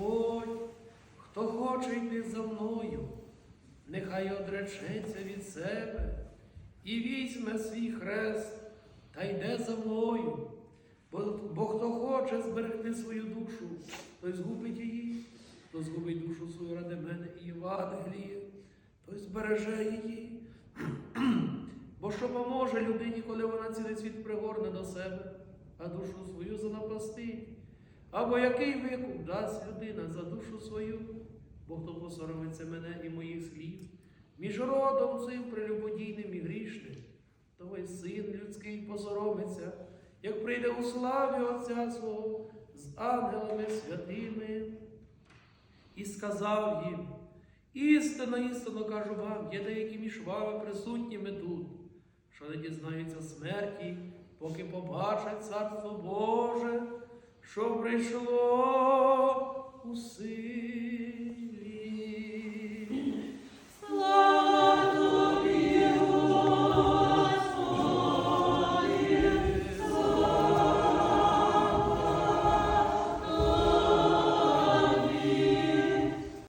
Господь, хто хоче йти за мною, нехай одречеться від себе і візьме свій хрест та йде за мною, бо, бо хто хоче зберегти свою душу, той згубить її, хто згубить душу свою ради мене і Євангеліє, той збереже її. Бо що поможе людині, коли вона цілий світ пригорне до себе, а душу свою занападає? Або який викуп дасть людина за душу свою, бо хто посоромиться мене і моїх слів, між родом цим прелюбодійним і грішним, той син людський посоромиться, як прийде у славі Отця свого з ангелами святими. І сказав їм, істинно, істинно кажу вам, є деякі між вами присутніми тут, що не дізнаються смерті, поки побачать Царство Боже, що прийшло